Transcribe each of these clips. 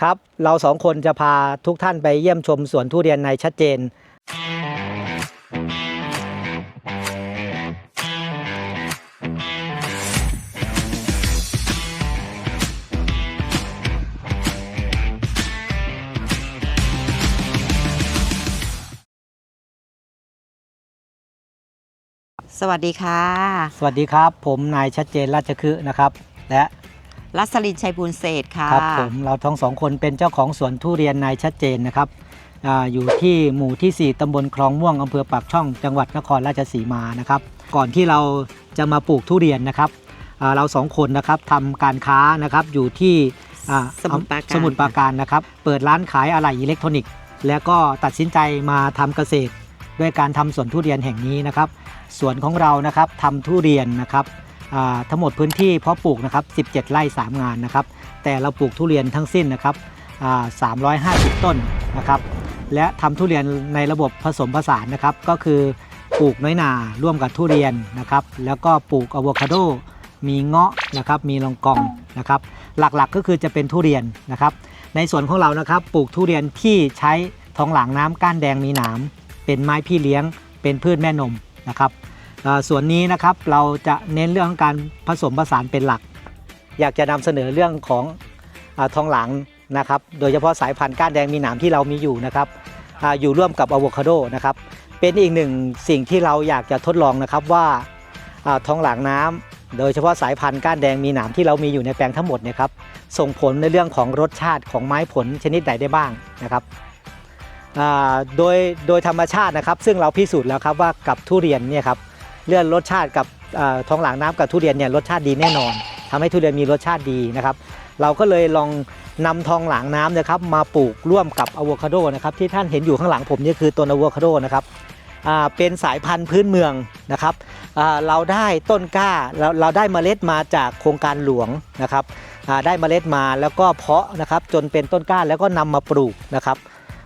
ครับ เราสองคนจะพาทุกท่านไปเยี่ยมชมสวนทุเรียนในชัดเจน สวัสดีค่ะ สวัสดีครับ ผมนายชัดเจนราชคือนะครับ และ รัศลินชัยบูลเศษค่ะครับผมเราทั้งสองคนเป็นเจ้าของสวนทุเรียนนายชัดเจนนะครับอาอยู่ที่หมู่ที่ 4ตำบลคลองม่วงอำเภอปากช่องจังหวัดนครราชสีมานะครับ ก่อนที่เราจะมาปลูกทุเรียนนะครับอ่าเราสองคนนะครับทำการค้านะครับอยู่ที่อ่าสมุทรปราการสมุทรปราการนะครับ เปิดร้านขายอะไหล่อิเล็กทรอนิกส์ แล้วก็ตัดสินใจมาทำเกษตร ด้วยการทำสวนทุเรียนแห่งนี้นะครับสวนของเรานะครับทำทุเรียนนะครับอ่า ทั้งหมดพื้นที่เพาะปลูกนะครับ17 ไร่ 3 งานนะครับ แต่เราปลูกทุเรียนทั้งสิ้นนะครับ350 ต้นนะครับ และทำทุเรียนในระบบผสมผสานนะครับ ก็คือปลูกน้อยนาร่วมกับทุเรียนนะครับ แล้วก็ปลูกอะโวคาโด มีเงาะนะครับ มีลองกองนะครับ หลักๆก็คือจะเป็นทุเรียนนะครับ ในส่วนของเรานะครับ ปลูกทุเรียนที่ใช้ทองหลางน้ำก้านแดงมีหนาม เป็นไม้พี่เลี้ยง เป็นพืชแม่นมนะครับ ส่วนนี้นะครับเราจะเน้นเรื่องของการผสมผสานเป็นหลัก อยากจะนำเสนอเรื่องของอทองหลางนะครับ โดยเฉพาะสายพันธุ์ก้านแดงมีหนามที่เรามีอยู่นะครับออยู่ร่วมกับอะโวคาโดนะครับ เป็นอีกหนึ่งสิ่งที่เราอยากจะทดลองนะครับว่าอทองหลางน้ำโดยเฉพาะสายพันธุ์ก้านแดงมีหนามที่เรามีอยู่ในแปลงทั้งหมดเนี่ยครับส่งผลในเรื่องของรสชาติของไม้ผลชนิดใดได้บ้างนะครับโดยโดยธรรมชาตินะครับ ซึ่งเราพิสูจน์แล้วครับว่ากับทุเรียนเนี่ยครับ เรื่องรสชาติกับอทองหลางน้ำกับทุเรียนเนี่ยรสชาติดีแน่นอนทำให้ทุเรียนมีรสชาติดีนะครับเราก็เลยลองนำทองหลางน้ำนะครับมาปลูกร่วมกับอะโวคาโดนะครับที่ท่านเห็นอยู่ข้างหลังผมนี่คือต้นอะโวคาโดนะครับเป็นสายพันธุ์พื้นเมืองนะครับเราได้ต้นกล้าเราเราได้เมล็ดมาจากโครงการหลวงนะครับได้เมล็ดมาแล้วก็เพาะนะครับจนเป็นต้นกล้าแล้วก็นำมาปลูกนะครับ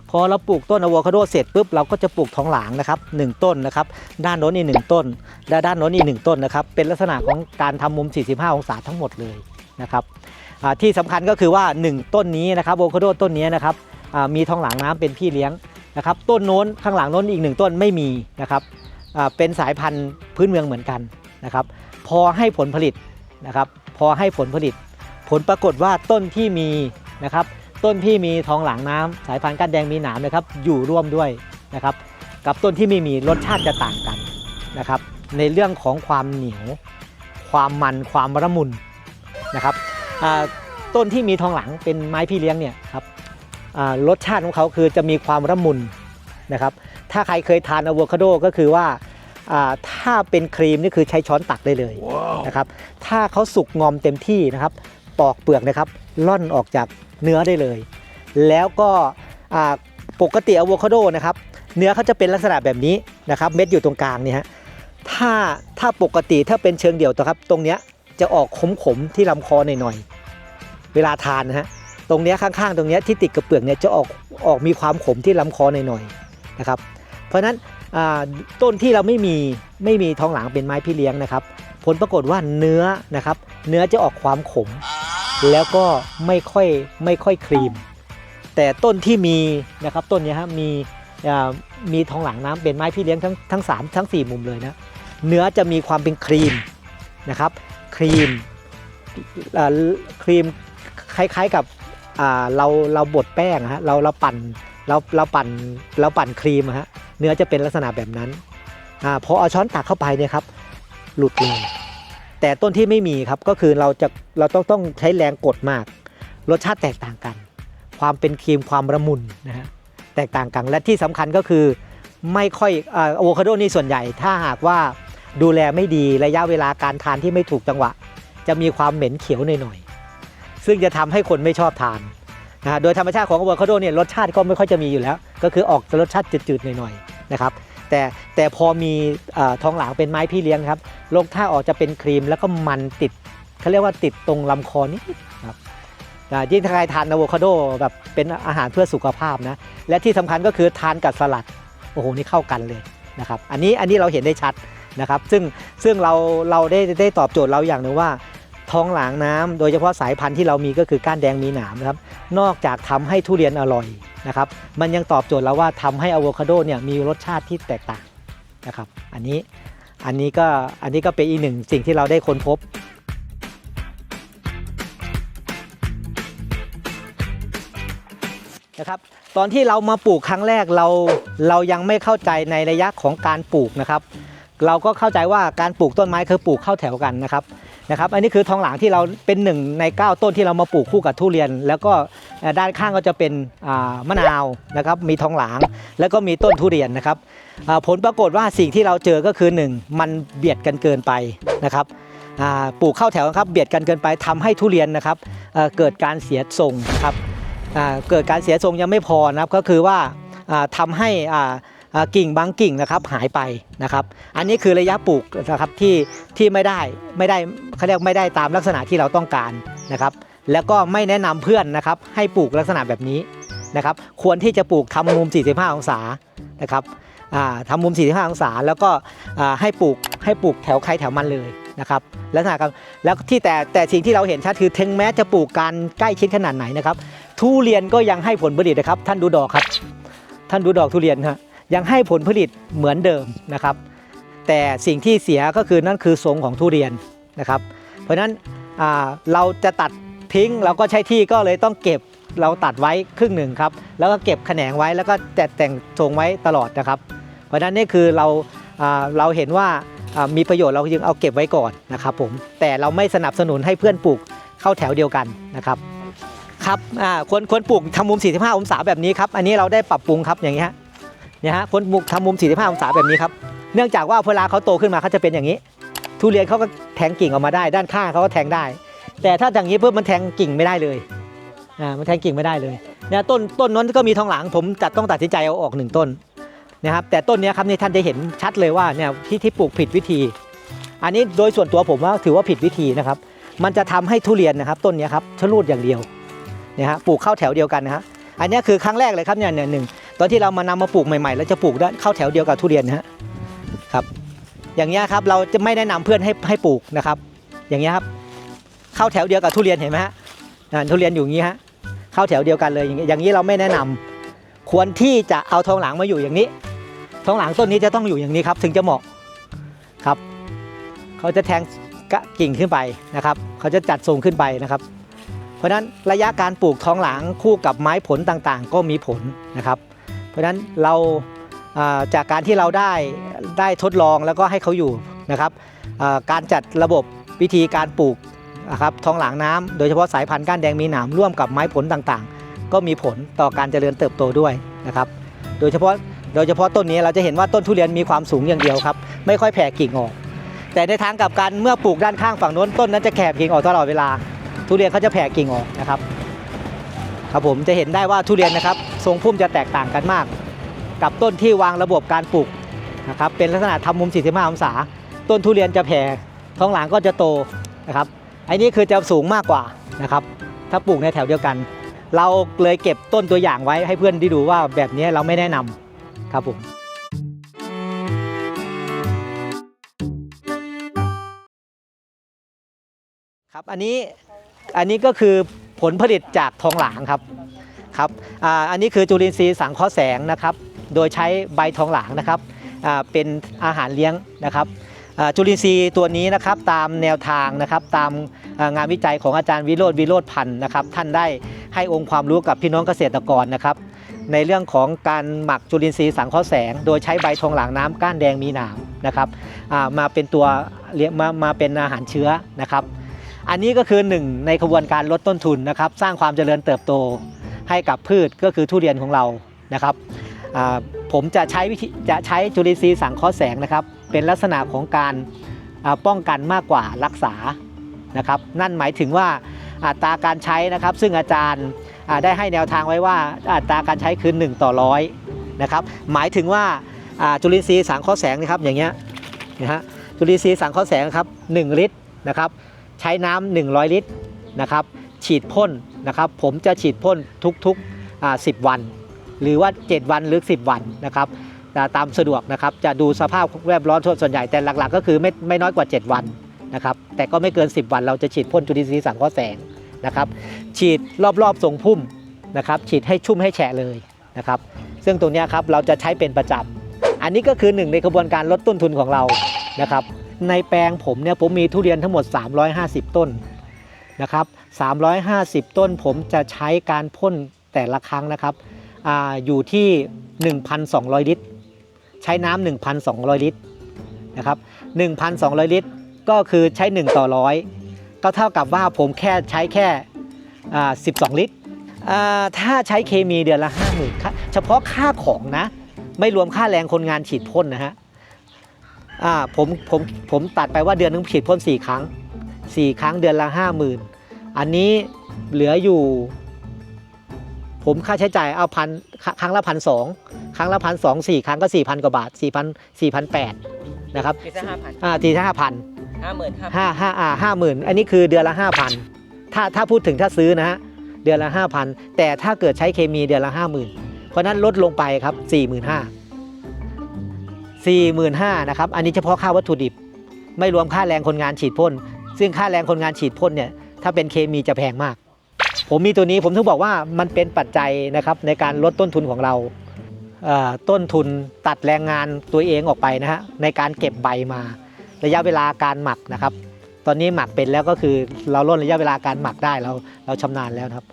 พอเราปลูกต้นอะโวคาโดเสร็จปุ๊บเราก็จะปลูกท้องหลางนะครับหนึ่งต้นนะครับ ด้านโน้นอีกหนึ่งต้น และด้านโน้นอีกหนึ่งต้นนะครับ เป็นลักษณะของการทำมุม 45 องศาทั้งหมดเลยนะครับที่สำคัญก็คือว่า 1 ต้นนี้นะครับอะโวคาโดต้นนี้นะครับมีท้องหลางน้ำเป็นพี่เลี้ยงนะครับ ต้นโน้นข้างหลังโน้นอีกหนึ่งต้นไม่มีนะครับเป็นสายพันธุ์พื้นเมืองเหมือนกันนะครับ พอให้ผลผลิตนะครับ พอให้ผลผลิต ผลปรากฏว่าต้นที่มีนะครับ ต้นที่มีทองหลางน้ำสายพันธุ์ก้านแดงมีหนามนะครับอยู่ร่วมด้วยนะครับ กับต้นที่ไม่มีรสชาติจะต่างกันนะครับ ในเรื่องของความเหนียว ความมันความระมุนนะครับอ่าต้นที่มีทองหลังเป็นไม้พี่เลี้ยงเนี่ยครับอ่ารสชาติของเขาคือจะมีความระมุนนะครับ ถ้าใครเคยทานอะโวคาโดก็คือว่าอ่าถ้าเป็นครีมนี่คือใช้ช้อนตักได้เลยนะครับ ถ้าเขาสุกงอมเต็มที่นะครับ ปอกเปลือกนะครับล่อนออกจาก เนื้อได้เลย แล้วก็ปกติอะโวคาโดนะครับเนื้อเขาจะเป็นลักษณะแบบนี้นะครับเม็ดอยู่ตรงกลางนี่ฮะถ้าถ้าปกติถ้าเป็นเชิงเดี่ยวตัวครับ ตรงเนี้ยจะออกขมๆที่ลำคอหน่อยๆเวลาทานนะฮะตรงเนี้ยข้างๆ ตรงเนี้ยที่ติดกับเปลือกเนี่ยจะออกออกมีความขมที่ลำคอหน่อยๆนะครับ เพราะฉะนั้นต้นที่เราไม่มีไม่มีทองหลางเป็นไม้พี่เลี้ยงนะครับ ผลปรากฏว่าเนื้อนะครับ เนื้อจะออกความขม แล้วก็ไม่ค่อยไม่ค่อยครีม แต่ต้นที่มีนะครับต้นนี้ฮะมีมีทองหลางน้ำเป็นไม้พี่เลี้ยงทั้งทั้งสามทั้งสี่มุมเลยนะเนื้อจะมีความเป็นครีมนะครับครีมครีมคล้ายๆกับเราเราบดแป้งฮะเราเราปั่นเราเราปั่นเราปั่นครีมฮะเนื้อจะเป็นลักษณะแบบนั้นอพอเอาช้อนตักเข้าไปเนี่ยครับหลุดเลย แต่ต้นที่ไม่มีครับก็คือเราจะเราต้องต้องใช้แรงกดมาก รสชาติแตกต่างกัน ความเป็นครีมความระมุนนะฮะแตกต่างกันและที่สำคัญก็คือไม่ค่อยอะโวคาโดนี่ส่วนใหญ่ ถ้าหากว่าดูแลไม่ดีระยะเวลาการทานที่ไม่ถูกจังหวะ จะมีความเหม็นเขียวหน่อยๆซึ่งจะทำให้คนไม่ชอบทานนะฮะโดยธรรมชาติของอะโวคาโดเนี่ยรสชาติก็ไม่ค่อยจะมีอยู่แล้ว ก็คือออกรสชาติจืดๆหน่อยๆนะครับ แต่แต่พอมีอทองหลางเป็นไม้พี่เลี้ยงครับรสชาออกจะเป็นครีมแล้วก็มันติดเขาเรียกว่าติดตรงลำคอนิดครับยิ่งถ้าใครทานอะโวคาโดแบบเป็นอาหารเพื่อสุขภาพนะและที่สำคัญก็คือทานกับสลัดโอ้โหนี่เข้ากันเลยนะครับอันนี้อันนี้เราเห็นได้ชัดนะครับซึ่งซึ่งเราเราได้ได้ตอบโจทย์เราอย่างหนึ่งว่าทองหลางน้ำโดยเฉพาะสายพันธุ์ที่เรามีก็คือก้านแดงมีหนามครับนอกจากทำให้ทุเรียนอร่อย นะครับมันยังตอบโจทย์เราว่าทำให้อะโวคาโดเนี่ยมีรสชาติที่แตกต่างนะครับอันนี้อันนี้ก็อันนี้ก็เป็นอีกหนึ่งสิ่งที่เราได้ค้นพบนะครับตอนที่เรามาปลูกครั้งแรกเราเรายังไม่เข้าใจในระยะของการปลูกนะครับ เราก็เข้าใจว่าการปลูกต้นไม้คือปลูกเข้าแถวกันนะครับ นะครับอันนี้คือทองหลางที่เราเป็นหนึ่งใน 9 ต้นที่เรามาปลูกคู่กับทุเรียน แล้วก็ด้านข้างก็จะเป็นมะนาวนะครับมีทองหลาง แล้วก็มีต้นทุเรียนนะครับผลปรากฏว่าสิ่งที่เราเจอก็คือ 1 มันเบียดกันเกินไปนะครับปลูกเข้าแถวครับเบียดกันเกินไปทำให้ทุเรียนนะครับเกิดการเสียทรงครับเกิดการเสียทรงยังไม่พอนะครับก็คือว่าอ่าทำให้ กิ่งบางกิ่งนะครับหายไปนะครับ อันนี้คือระยะปลูกนะครับที่ที่ไม่ได้ไม่ได้เขาเรียกไม่ได้ตามลักษณะที่เราต้องการนะครับ แล้วก็ไม่แนะนำเพื่อนนะครับให้ปลูกลักษณะแบบนี้นะครับ ควรที่จะปลูกทำมุม 45 องศานะครับทำมุม 45 องศา แล้วก็ให้ปลูกให้ปลูกแถวใครแถวมันเลยนะครับลักษณะครับแล้วที่แต่แต่สิ่งที่เราเห็นชัดคือถึงแม้จะปลูกการใกล้ชิดขนาดไหนนะครับ ทุเรียนก็ยังให้ผลผลิตนะครับ ท่านดูดอกครับ ท่านดูดอกทุเรียนฮะ ยังให้ผลผลิตเหมือนเดิมนะครับ แต่สิ่งที่เสียก็คือนั่นคือทรงของทุเรียนนะครับ เพราะฉะนั้นเราจะตัดทิ้งเราก็ใช้ที่ก็เลยต้องเก็บเราตัดไว้ครึ่งหนึ่งครับ แล้วก็เก็บแขนงไว้แล้วก็แต่แต่งทรงไว้ตลอดนะครับ เพราะฉะนั้นนี่คือเราเราเห็นว่ามีประโยชน์เราจึงเอาเก็บไว้ก่อนนะครับผมแต่เราไม่สนับสนุนให้เพื่อนปลูกเข้าแถวเดียวกันนะครับครับควรควรปลูกทำมุม 45 องศาแบบนี้ครับ อันนี้เราได้ปรับปรุงครับอย่างนี้ฮะ เนี่ยฮะควรปลูกทำมุม 45 องศาแบบนี้ครับ เนื่องจากว่าเวลาเขาโตขึ้นมาเขาจะเป็นอย่างนี้ ทุเรียนเขาก็แทงกิ่งออกมาได้ ด้านข้างเขาก็แทงได้ แต่ถ้าอย่างนี้ปุ๊บมันแทงกิ่งไม่ได้เลยอ่ามันแทงกิ่งไม่ได้เลยเนี่ยต้นต้นนั้นก็มีทองหลังผมจัดต้องตัดสินใจเอาออกหนึ่งต้นนะครับแต่ต้นนี้ครับนี่ท่านจะเห็นชัดเลยว่าเนี่ยที่ที่ปลูกผิดวิธี อันนี้โดยส่วนตัวผมว่าถือว่าผิดวิธีนะครับ มันจะทำให้ทุเรียนนะครับ ต้นนี้ครับชะลูดอย่างเดียวเนี่ยฮะปลูกเข้าแถวเดียวกันนะฮะอันนี้คือครั้งแรกเลยครับเนี่ยเนี่ยหนึ่ง ตอนที่เรามานำมาปลูกใหม่ๆ แล้วจะปลูกได้เข้าแถวเดียวกับทุเรียนนะฮะครับ อย่างเงี้ยครับเราจะไม่แนะนำเพื่อนให้ให้ปลูกนะครับ อย่างเงี้ยครับ เข้าแถวเดียวกับทุเรียนเห็นไหมฮะทุเรียนอยู่อย่างงี้ฮะเข้าแถวเดียวกันเลยอย่างเงี้ยอย่างนี้เราไม่แนะนำควรที่จะเอาทองหลังมาอยู่อย่างนี้ทองหลังต้นนี้จะต้องอยู่อย่างนี้ครับ ถึงจะเหมาะครับ เขาจะแทงกะกิ่งขึ้นไปนะครับ เขาจะจัดทรงขึ้นไปนะครับ เพราะฉะนั้นระยะการปลูกท้องหลังคู่กับไม้ผลต่างๆ ก็มีผลนะครับ ราะฉะนั้นเราจากการที่เราได้ได้ทดลองแล้วก็ให้เขาอยู่นะครับการจัดระบบวิธีการปลูกนะครับท้องหลังน้ำโดยเฉพาะสายพันธุ์ก้านแดงมีหนามร่วมกับไม้ผลต่างๆ ก็มีผลต่อการเจริญเติบโตด้วยนะครับ โดยเฉพาะโดยเฉพาะต้นนี้เราจะเห็นว่าต้นทุเรียนมีความสูงอย่างเดียวครับ ไม่ค่อยแผ่กิ่งออก แต่ในทางกลับกันเมื่อปลูกด้านข้างฝั่งโน้นต้นนั้นจะแผ่กิ่งออกตลอดเวลา ทุเรียนเขาจะแผ่กิ่งออกนะครับ ครับผมจะเห็นได้ว่าทุเรียนนะครับ ทรงพุ่มจะแตกต่างกันมาก กับต้นที่วางระบบการปลูกนะครับเป็นลักษณะทำมุม 45 องศา ต้นทุเรียนจะแผ่ท้องหลังก็จะโตนะครับไอ้นี้คือจะสูงมากกว่านะครับ ถ้าปลูกในแถวเดียวกัน เราเลยเก็บต้นตัวอย่างไว้ให้เพื่อนได้ดูว่าแบบนี้เราไม่แนะนำครับผมครับอันนี้อันนี้ก็คือ ผลผลิตจากทองหลางครับครับอ,อันนี้คือจุลินทรีย์สังเคราะห์แสงนะครับ โดยใช้ใบทองหลางนะครับเป็นอาหารเลี้ยงนะครับจุลินทรีย์ตัวนี้นะครับตามแนวทางนะครับตามงานวิจัยของอาจารย์วิโรธวิโรธพันธ์นะครับท่านได้ให้องค์ความรู้กับพี่น้องเกษตรกรนะครับ ในเรื่องของการหมักจุลินทรีย์สังเคราะห์แสง โดยใช้ใบทองหลางน้ำก้านแดงมีหนามนะครับมาเป็นตัวเลี้ยงมามาเป็นอาหารเชื้อนะครับ อันนี้ก็คือหนึ่งในขบวนการลดต้นทุนนะครับ สร้างความเจริญเติบโตให้กับพืชก็คือทุเรียนของเรานะครับผมจะใช้วิธีจะใช้จุลินทรีย์สังเคราะห์แสงนะครับ เป็นลักษณะของการป้องกันมากกว่ารักษานะครับ นั่นหมายถึงว่าอัตราการใช้นะครับ ซึ่งอาจารย์ได้ให้แนวทางไว้ว่าอัตราการใช้คือ1ต่อร้อยนะครับ หมายถึงว่าอ่าจุลินทรีย์สังเคราะห์แสงนะครับอย่างเงี้ยนะฮะจุลินทรีย์สังเคราะห์แสงครับ1ลิตรนะครับ ใช้น้ำ100 ลิตรนะครับฉีดพ่นนะครับผมจะฉีดพ่นทุกๆ 10 วัน หรือว่า 7 วันหรือ 10 วันนะครับาตามสะดวกนะครับจะดูสภาพแวดล้อมส่วนใหญ่แต่หลักๆ ก็คือไม่ไม่น้อยกว่า 7 วันนะครับแต่ก็ไม่เกิน 10 วันเราจะฉีดพ่นจุลินทรีย์สังเคราะห์แสงนะครับฉีดรอบๆทรงพุ่มนะครับฉีดให้ชุ่มให้แฉะเลยนะครับซึ่งตรงนี้ครับเราจะใช้เป็นประจำอันนี้ก็คือหนึ่งในกระบวนการลดต้นทุนของเรานะครับ ในแปลงผมเนี่ยผมมีทุเรียนทั้งหมด 350 ต้นนะครับ350 ต้นผมจะใช้การพ่นแต่ละครั้งนะครับออยู่ที่ 1,200 ลิตร ใช้น้ำ1,200 ลิตรนะครับ1,200 ลิตร ก็คือใช้ 1 ต่อร้อยก็เท่ากับว่าผมแค่ใช้แค่ 12 ลิตร ถ้าใช้เคมีเดือนละ 50,000ค่าเฉพาะค่าของนะ ไม่รวมค่าแรงคนงานฉีดพ่นนะฮะ อ่าผมผมผมตัดไปว่าเดือนนึงฉีดพ่น4 ครั้ง 4 ครั้งเดือนละ 50,000 อันนี้เหลืออยู่ ผมค่าใช้จ่ายเอาพันครั้งละพันสองครั้งละพันสองสี่ครั้งก็สี่พันกว่าบาทสี่พันสี่พันแปดนะครับปีละห้าพันอ่าทีห้าพันห้าหมื่นห้าห้าห้าอ่าห้าหมื่นอันนี้คือเดือนละห้าพันถ้าถ้าพูดถึงถ้าซื้อนะฮะเดือนละห้าพันแต่ถ้าเกิดใช้เคมีเดือนละห้าหมื่นเพราะฉะนั้นลดลงไปครับสี่หมื่นห้า สี่หมื่นห้านะครับ อันนี้เฉพาะค่าวัตถุดิบ ไม่รวมค่าแรงคนงานฉีดพ่น ซึ่งค่าแรงคนงานฉีดพ่นเนี่ย ถ้าเป็นเคมีจะแพงมาก ผมมีตัวนี้ผมถึงบอกว่ามันเป็นปัจจัยนะครับในการลดต้นทุนของเราเต้นทุนตัดแรงงานตัวเองออกไปนะฮะในการเก็บใบมา ระยะเวลาการหมักนะครับ ตอนนี้หมักเป็นแล้วก็คือเราลดระยะเวลาการหมักได้เราเราชำนาญแล้วครับ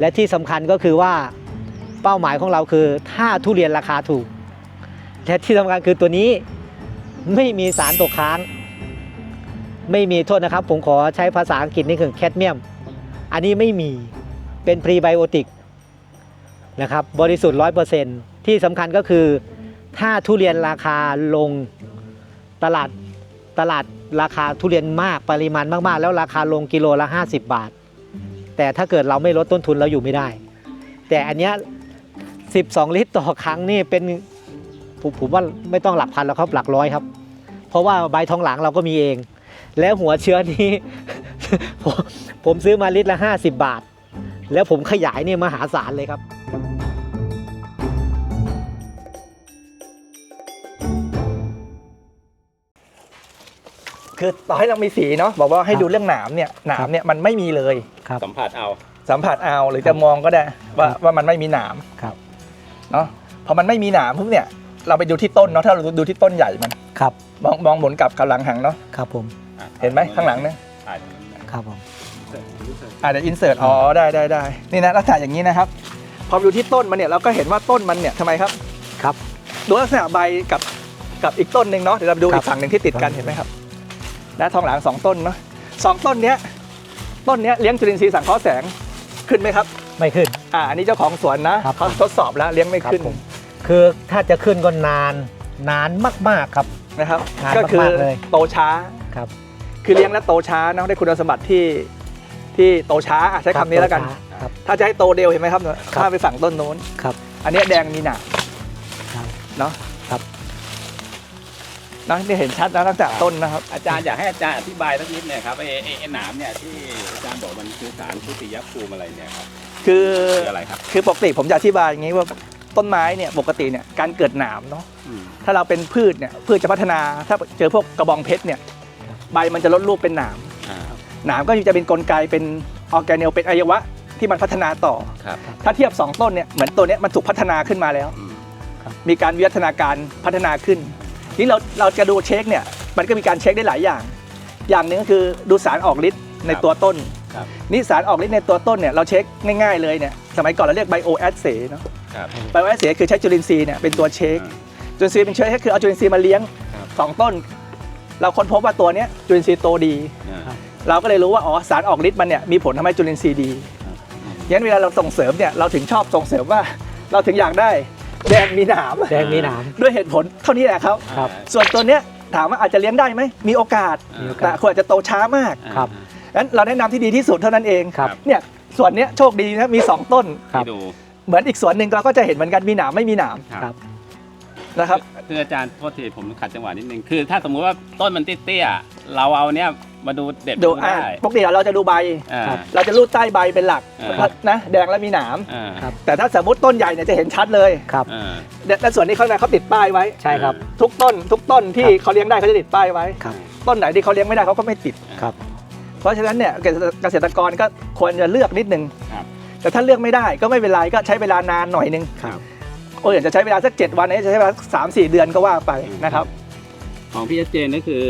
และที่สำคัญก็คือว่าเป้าหมายของเราคือถ้าทุเรียนราคาถูก และที่สำคัญคือตัวนี้ไม่มีสารตกค้าง ไม่มีโทษนะครับ ผมขอใช้ภาษาอังกฤษนี่คือแคดเมียม อันนี้ไม่มีเป็นพรีไบโอติกนะครับบริสุทธิ์ร้อยเปอร์เซ็นที่สำคัญก็คือ ถ้าทุเรียนราคาลงตลาดตลาดราคาทุเรียนมากปริมาณมากๆ แล้วราคาลงกิโลละ 50 บาท แต่ถ้าเกิดเราไม่ลดต้นทุนเราอยู่ไม่ได้ แต่อันเนี้ย12 ลิตรต่อครั้งนี่เป็น ผมผมว่าไม่ต้องหลักพันแล้วครับหลักร้อยครับ เพราะว่าใบทองหลังเราก็มีเอง แล้วหัวเชื้อนี้ ผมผมซื้อมาลิตรละ50 บาท แล้วผมขยายเนี่ยมหาศาลเลยครับคือต่อให้เรามีสีเนาะบอกว่าให้ครับดูเรื่องหนามเนี่ยหนามเนี่ยมันไม่มีเลยครับสัมผัสเอาสัมผัสเอาหรือจะมองก็ได้ว่าครับว่ามันไม่มีหนามครับเนาะพอมันไม่มีหนามปุ๊บเนี่ย เราไปดูที่ต้นเนาะถ้าเราดูที่ต้นใหญ่มัน ครับ มองมองหมุนกลับกับหลังหังเนาะครับผมอะเห็นไหมข้างหลังเนี่ยถ่ายตรงนั้นนะครับผมอ่าเดี๋ยวอินเสิร์ตอ๋อได้ได้ได้นี่นะลักษณะอย่างนี้นะครับพอไปดูที่ต้นมันเนี่ยเราก็เห็นว่าต้นมันเนี่ยทำไมครับครับดูลักษณะใบกับกับอีกต้นหนึ่งเนาะเดี๋ยวเราไปดูครับอีกฝั่งหนึ่งที่ติดกันครับเห็นไหมครับนะทองหลางสองต้นเนาะสองต้นเนี้ยต้นเนี้ยเลี้ยงจุลินทรีย์สังเคราะห์แสงขึ้นไหมครับ ไม่ขึ้นอ่าอันนี้เจ้าของสวนนะครับเขาทดสอบแล้วเลี้ยงไม่ครับขึ้นผม คือถ้าจะขึ้นก็นานนานมากๆครับ นะครับ นานก็คือมากๆเลย โตช้า ครับ คือเลี้ยงแล้วโตช้าเนาะได้คุณสมบัติที่ที่โตช้าอะใช้คำนี้แล้วกัน ครับ ถ้าจะให้โตเร็วเห็นไหมครับข้ามไปฝั่งต้นโน้น ครับ อันเนี้ยแดงมีหนามครับ เนาะครับ เนาะนี่เห็นชัดนะตั้งแต่ต้นนะครับ อาจารย์อยากให้อาจารย์อธิบายสักนิดเนี่ยครับไอ้ไอ้ไอ้หนามเนี่ยที่อาจารย์บอกมันคือสารทุติยภูมิอะไรเนี่ยครับคือ คืออะไรครับ คือปกติผมจะอธิบายอย่างนี้ว่า ต้นไม้เนี่ยปกติเนี่ยการเกิดหนามเนาะอืมถ้าเราเป็นพืชเนี่ยพืชจะพัฒนาถ้าเจอพวกกระบองเพชรเนี่ยใบมันจะลดรูปเป็นหนามอ่าหนามก็จะเป็นกลไกเป็นออร์แกเนลเป็นอวัยวะที่มันพัฒนาต่อครับถ้าเทียบ 2 ต้นเนี่ยเหมือนตัวเนี้ยมันถูกพัฒนาขึ้นมาแล้วอืมมีการวิวัฒนาการพัฒนาขึ้นทีนี้เราเราจะดูเช็คเนี่ยมันก็มีการเช็คได้หลายอย่าง อย่างหนึ่งก็คือดูสารออกฤทธิ์ในตัวต้น ครับนี่สารออกฤทธิ์ในตัวต้นเนี่ยเราเช็คง่ายๆเลยเนี่ยสมัยก่อนเราเรียกไบโอแอสเซเนาะครับไบโอแอสเซคือใช้จุลินทรีย์เนี่ยเป็นตัวเช็คอ่าจุลินทรีย์เป็นเชื้อก็คือเอาจุลินทรีย์มาเลี้ยงครับสองต้น เราค้นพบว่าตัวเนี้ยจุลินทรีย์โตดีอ่าเราก็เลยรู้ว่าอ๋อสารออกฤทธิ์มันเนี่ยมีผลทำให้จุลินทรีย์ดีครับงั้นเวลาเราส่งเสริมเนี่ยเราถึงชอบส่งเสริมว่าเราถึงอยากได้แดงมีหนามแดงมีหนามด้วยเหตุผลเท่านี้แหละครับครับส่วนตัวเนี้ยถามว่าอาจจะเลี้ยงได้ไหมมีโอกาสอ่าแต่ควรอาจจะโตช้ามากอ่าครับ งั้นเราแนะนำที่ดีที่สุดเท่านั้นเองครับ เนี่ยส่วนเนี้ยโชคดีนะมีสองต้น ครับ ที่ดูเหมือนอีกสวนหนึ่งเราก็จะเห็นเหมือนกันมีหนามไม่มีหนามครับ นะครับ คืออาจารย์โทษทีผมขัดจังหวะนิดนึงคือ ถ้าสมมุติว่าต้นมันเตี้ยๆเราเอาเนี่ยมาดูเด็ดดูดูอ่าได้ปกติเราจะดูใบ อ่า ครับ เราจะรูดใต้ใบเป็นหลักอ่า นะแดงแล้วมีหนาม อ่าครับ แต่ถ้าสมมติต้นใหญ่เนี่ยจะเห็นชัดเลยครับ อ่าและและส่วนนี้เขาเนี่ยเขาติดป้ายไว้ ใช่ครับ ทุกต้น ทุกต้นที่ครับเขาเลี้ยงได้เขาจะติดป้ายไว้ ครับ ต้นไหนที่เขาเลี้ยงไม่ได้เขาก็ไม่ติด ครับ เพราะฉะนั้นเนี่ยเกษตรเกษตรกรก็ควรจะเลือกนิดนึงครับแต่ถ้าเลือกไม่ได้ก็ไม่เป็นไรก็ใช้เวลานานหน่อยนึงครับโอ้ยอยากจะใช้เวลาสักเจ็ดวันนี้จะใช้เวลาสามสี่เดือนก็ว่าไปนะครับ ของพี่ชัดเจนก็คือ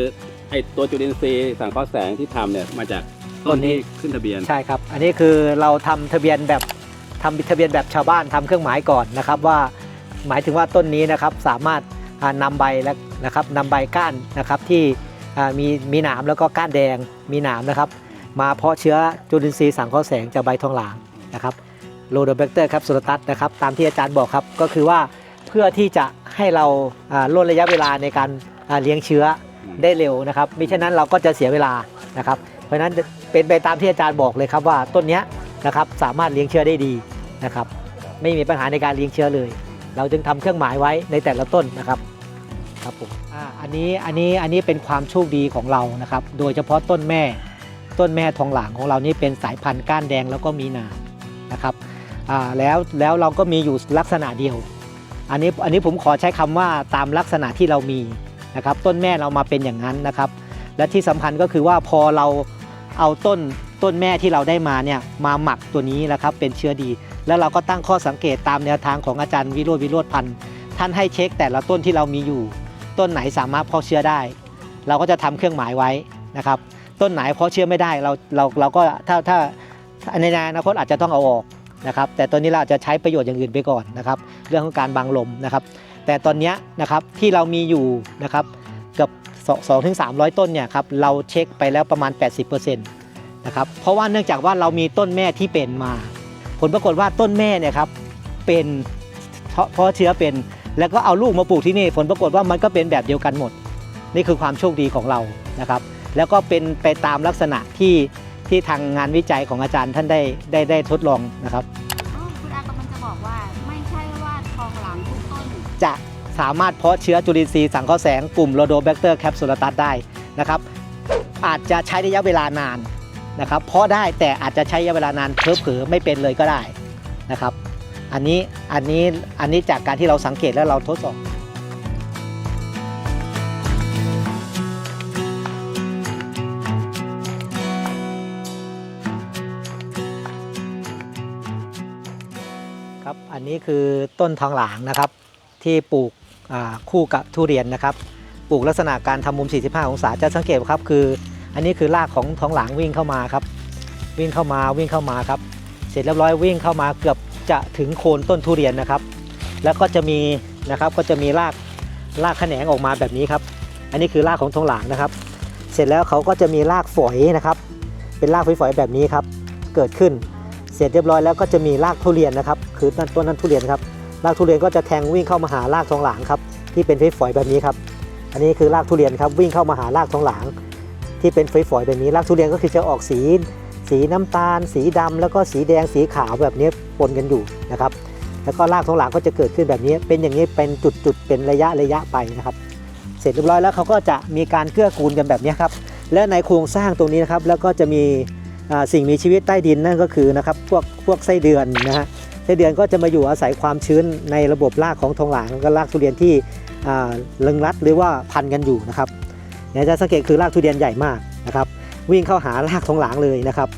ไอตัวจุลินทรีย์สังเคราะห์แสงที่ทำเนี่ยมาจากต้ต้นนนี้ที่ขึ้นทะเบียนใช่ครับ อันนี้คือเราทำทะเบียนแบบทำทะเบียนแบบชาวบ้านทำเครื่องหมายก่อนนะครับว่าหมายถึงว่าต้นนี้นะครับสามารถอ่านำใบและนะครับนำใบก้านนะครับที่อ่า มีมีหนามแล้วก็ก้านแดงมีหนามนะครับ มาเพาะเชื้อจุลินทรีย์สังเคราะห์แสงจากใบทองหลางนะครับโลโดแบคเตอร์ครับสุลตัสนะครับตามที่อาจารย์บอกครับก็คือว่าเพื่อที่จะให้เราลดระยะเวลาในการเลี้ยงเชื้อได้เร็วนะครับมิฉะนั้นเราก็จะเสียเวลานะครับเพราะฉะนั้นเป็นไปตามที่อาจารย์บอกเลยครับว่าต้นนี้นะครับสามารถเลี้ยงเชื้อได้ดีนะครับไม่มีปัญหาในการเลี้ยงเชื้อเลย เราจึงทำเครื่องหมายไว้ในแต่ละต้นนะครับ ครับผมอ่าอันนี้อันนี้อันนี้เป็นความโชคดีของเรานะครับ โดยเฉพาะต้นแม่ ต้นแม่ทองหลางของเรานี่เป็นสายพันธุ์ก้านแดงแล้วก็มีหนามนะครับอ่าแล้วแล้วเราก็มีอยู่ลักษณะเดียว อันนี้อันนี้ผมขอใช้คำว่าตามลักษณะที่เรามีนะครับต้นแม่เรามาเป็นอย่างนั้นนะครับ และที่สำคัญก็คือว่าพอเราเอาต้นต้นแม่ที่เราได้มาเนี่ยมาหมักตัวนี้นะครับเป็นเชื้อดี แล้วเราก็ตั้งข้อสังเกตตามแนวทางของอาจารย์วิโรจน์วิโรธพันธ์ท่านให้เช็คแต่ละต้นที่เรามีอยู่ ต้นไหนสามารถเพาะเชื้อได้ เราก็จะทำเครื่องหมายไว้นะครับต้นไหนเพาะเชื้อไม่ได้เราเราเราก็ถ้าถ้าในอนาคตอาจจะต้องเอาออกนะครับแต่ตอนนี้เราอาจจะใช้ประโยชน์อย่างอื่นไปก่อนนะครับเรื่องของการบังลมนะครับ แต่ตอนนี้นะครับที่เรามีอยู่นะครับเกับ2ถึง300 ต้นเนี่ยครับเราเช็คไปแล้วประมาณ 80%นะครับเพราะว่าเนื่องจากว่าเรามีต้นแม่ที่เป็นมา ผลปรากฏว่าต้นแม่เนี่ยครับเป็นเพราะเพราะเชื้อเป็น แล้วก็เอาลูกมาปลูกที่นี่ผลปรากฏว่ามันก็เป็นแบบเดียวกันหมด นี่คือความโชคดีของเรานะครับ แล้วก็เป็นไปตามลักษณะที่ที่ทางงานวิจัยของอาจารย์ท่านได้ได้ได้ทดลองนะครับอ๋อคุณอากำลังจะบอกว่าไม่ใช่ว่าทองหลังทุกต้น จะสามารถเพาะเชื้อจุลินทรีย์สังเคราะห์แสงกลุ่มโรโดแบคเตอร์แคปซูลตัสได้นะครับ อาจจะใช้ระยะเวลานานนะครับเพาะได้แต่อาจจะใช้ระยะเวลานานเผลอๆไม่เป็นเลยก็ได้นะครับ อันนี้อันนี้อันนี้จากการที่เราสังเกตและเราทดสอบครับอันนี้คือต้นทองหลางนะครับ ที่ปลูกคู่กับทุเรียนนะครับ ปลูกลักษณะการทำมุม 45 องศาจะสังเกตครับคือ อันนี้คือรากของทองหลางวิ่งเข้ามาครับ วิ่งเข้ามาวิ่งเข้ามาครับ เสร็จเรียบร้อยวิ่งเข้ามาเกือบ จะถึงโคนต้นทุเรียนนะครับ แล้วก็จะมีนะครับก็จะมีรากรากแขนงออกมาแบบนี้ครับ อันนี้คือรากของทองหลางนะครับ เสร็จแล้วเขาก็จะมีรากฝอยนะครับ เป็นรากฝอยๆแบบนี้ครับ เกิดขึ้น เสร็จเรียบร้อยแล้วก็จะมีรากทุเรียนนะครับ คือนั่นต้นนั้นทุเรียนครับ รากทุเรียนก็จะแทงวิ่งเข้ามาหารากทองหลางครับ ที่เป็นฝอยๆแบบนี้ครับ อันนี้คือรากทุเรียนครับวิ่งเข้ามาหารากทองหลาง ที่เป็นฝอยๆแบบนี้ รากทุเรียนก็คือจะออกสี สีน้ำตาล สีดำแล้วก็สีแดงสีขาวแบบนี้ปนกันอยู่นะครับ แล้วก็รากทองหลางก็จะเกิดขึ้นแบบนี้ เป็นอย่างนี้เป็นจุดๆเป็นระยะระยะไปนะครับ เสร็จเรียบร้อยแล้วเขาก็จะมีการเกื้อกูลกันแบบนี้ครับและในโครงสร้างตรงนี้นะครับแล้วก็จะมีสิ่งมีชีวิตใต้ดินนั่นก็คือนะครับพวกพวกไส้เดือนนะฮะไส้เดือนก็จะมาอยู่อาศัยความชื้นในระบบรากของทองหลางแล้วก็รากทุเรียนที่ลึงรัดหรือว่าพันกันอยู่นะครับเนี่ยจะสังเกตคือรากทุเรียนใหญ่มากนะครับ วิ่งเข้าหารากทองหลางเลยนะครับ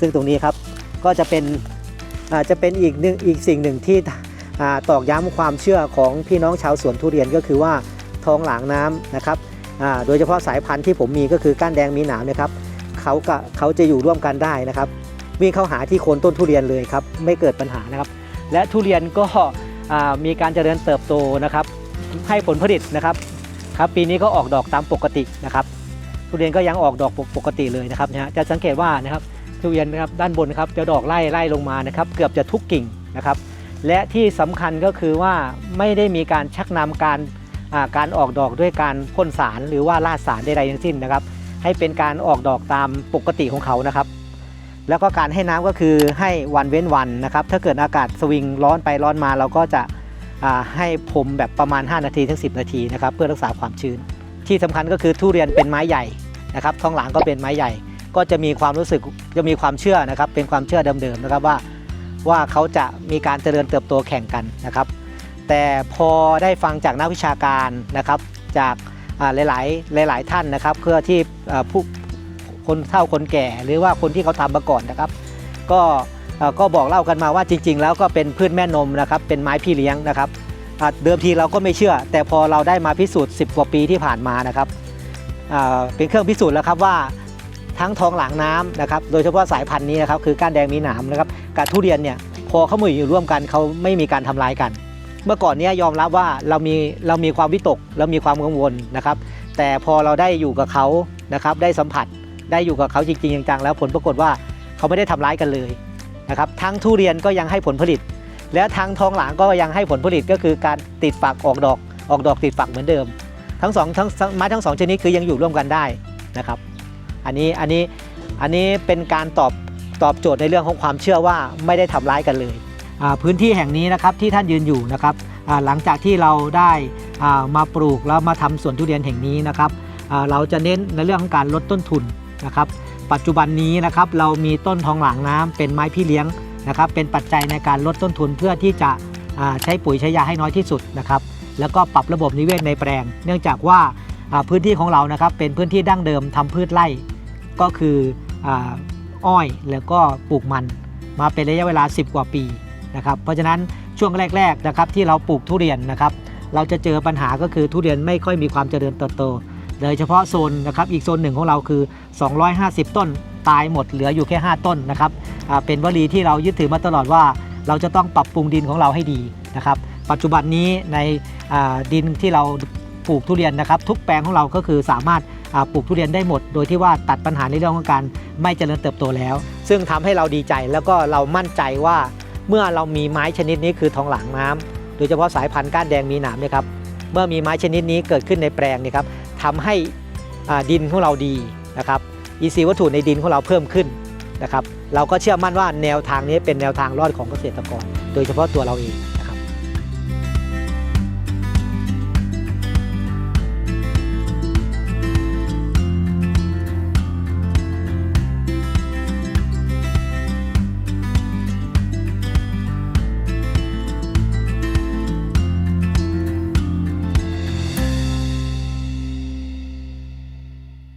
ซึ่งตรงนี้ครับก็จะเป็นอาจจะเป็นอีกหนึ่งอีกสิ่งหนึ่งที่ตอกย้ำความเชื่อของพี่น้องชาวสวนทุเรียนก็คือว่าท้องหลางน้ำนะครับโดยเฉพาะสายพันธุ์ที่ผมมีก็คือก้านแดงมีหนามนะครับเขากับเขาจะอยู่ร่วมกันได้นะครับวิ่งเข้าหาที่โคนต้นทุเรียนเลยครับไม่เกิดปัญหานะครับ และทุเรียนก็มีการเจริญเติบโตนะครับ ให้ผลผลิตนะครับครับปีนี้ก็ออกดอกตามปกตินะครับ ทุเรียนก็ยังออกดอกปกติเลยนะครับนะฮะจะสังเกตว่านะครับทุเรียนนะครับด้านบนนะครับจะดอกไล่ไล่ลงมานะครับเกือบจะทุกกิ่งนะครับ และที่สำคัญก็คือว่าไม่ได้มีการชักนำการการออกดอกด้วยการพ่นสารหรือว่าราดสารใดๆทั้งสิ้นนะครับ ให้เป็นการออกดอกตามปกติของเขานะครับ แล้วก็การให้น้ำก็คือให้วันเว้นวันนะครับ ถ้าเกิดอากาศสวิงร้อนไปร้อนมาเราก็จะให้พรมแบบประมาณ 5 นาทีถึง 10 นาทีนะครับ เพื่อรักษาความชื้น ที่สำคัญก็คือทุเรียนเป็นไม้ใหญ่นะครับท้องหลางก็เป็นไม้ใหญ่ ก็จะมีความรู้สึกจะมีความเชื่อนะครับ เป็นความเชื่อเดิมๆนะครับว่าว่าเขาจะมีการเจริญเติบโตแข่งกันนะครับ แต่พอได้ฟังจากนักวิชาการนะครับจากอ่าหลายๆหลาย ๆ ท่านนะครับเพื่อที่อ่าผู้คนเฒ่าคนแก่ หรือว่าคนที่เขาทำมาก่อนนะครับ ก็อ่อก็บอกเล่ากันมาว่าจริง ๆ แล้วก็เป็นพืชแม่นมนะครับ เป็นไม้พี่เลี้ยงนะครับ เดิมทีเราก็ไม่เชื่อ แต่พอเราได้มาพิสูจน์ 10 กว่าปีที่ผ่านมานะครับเป็นเครื่องพิสูจน์แล้วครับว่าทั้งทองหลางน้ำนะครับโดยเฉพาะสายพันธุ์นี้นะครับคือก้านแดงมีหนามนะครับกับทุเรียนเนี่ยพอเขามาอยู่ร่วมกันเขาไม่มีการทำลายกัน เมื่อก่อนเนี้ยอมรับว่าเรามีเรามีความวิตกเรามีความกังวลนะครับ แต่พอเราได้อยู่กับเขานะครับได้สัมผัสได้อยู่กับเขาจริงๆจังๆแล้วผลปรากฏว่าเขาไม่ได้ทำร้ายกันเลยนะครับทั้งทุเรียนก็ยังให้ผลผลิต และทั้งทองหลางก็ยังให้ผลผลิตก็คือการติดฝักออกดอกออกดอกติดฝักเหมือนเดิม ทั้งสองทั้งไม้ทั้งสองชนิดคือยังอยู่ร่วมกันได้นะครับอันนี้อันนี้อันนี้เป็นการตอบตอบโจทย์ในเรื่องของความเชื่อว่าไม่ได้ทำร้ายกันเลย พื้นที่แห่งนี้นะครับที่ท่านยืนอยู่นะครับหลังจากที่เราได้มาปลูกแล้วมาทำสวนทุเรียนแห่งนี้นะครับเราจะเน้นในเรื่องของการลดต้นทุนนะครับ ปัจจุบันนี้นะครับเรามีต้นทองหลางน้ำเป็นไม้พี่เลี้ยง นะครับเป็นปัจจัยในการลดต้นทุนเพื่อที่จะใช้ปุ๋ยใช้ยาให้น้อยที่สุดนะครับแล้วก็ปรับระบบนิเวศในแปลง เนื่องจากว่าพื้นที่ของเรานะครับเป็นพื้นที่ดั้งเดิมทำพืชไร่ ก็คืออาอ้อยแล้วก็ปลูกมันมาเป็นระยะเวลา 10 กว่าปีนะครับเพราะฉะนั้นช่วงแรกๆนะครับที่เราปลูกทุเรียนนะครับเราจะเจอปัญหาก็คือทุเรียนไม่ค่อยมีความเจริญเติบโตโดยเฉพาะโซนนะครับอีกโซนหนึ่งของเราคือ 250 ต้น ตายหมดเหลืออยู่แค่ 5 ต้นนะครับเป็นวลีที่เรายึดถือมาตลอดว่า เราจะต้องปรับปรุงดินของเราให้ดีนะครับ ปัจจุบันนี้ในดินที่เราปลูกทุเรียนนะครับ ทุกแปลงของเราก็คือสามารถปลูกทุเรียนได้หมด โดยที่ว่าตัดปัญหาในเรื่องของการไม่เจริญเติบโตแล้ว ซึ่งทำให้เราดีใจแล้วก็เรามั่นใจว่าเมื่อเรามีไม้ชนิดนี้คือทองหลางน้ำโดยเฉพาะสายพันธุ์ก้านแดงมีหนามเนี่ยครับเมื่อมีไม้ชนิดนี้เกิดขึ้นในแปลงเนี่ยครับทำให้ดินของเราดีนะครับ อีซีวัตถุในดินของเราเพิ่มขึ้นนะครับ เราก็เชื่อมั่นว่าแนวทางนี้เป็นแนวทางรอดของเกษตรกร โดยเฉพาะตัวเราเอง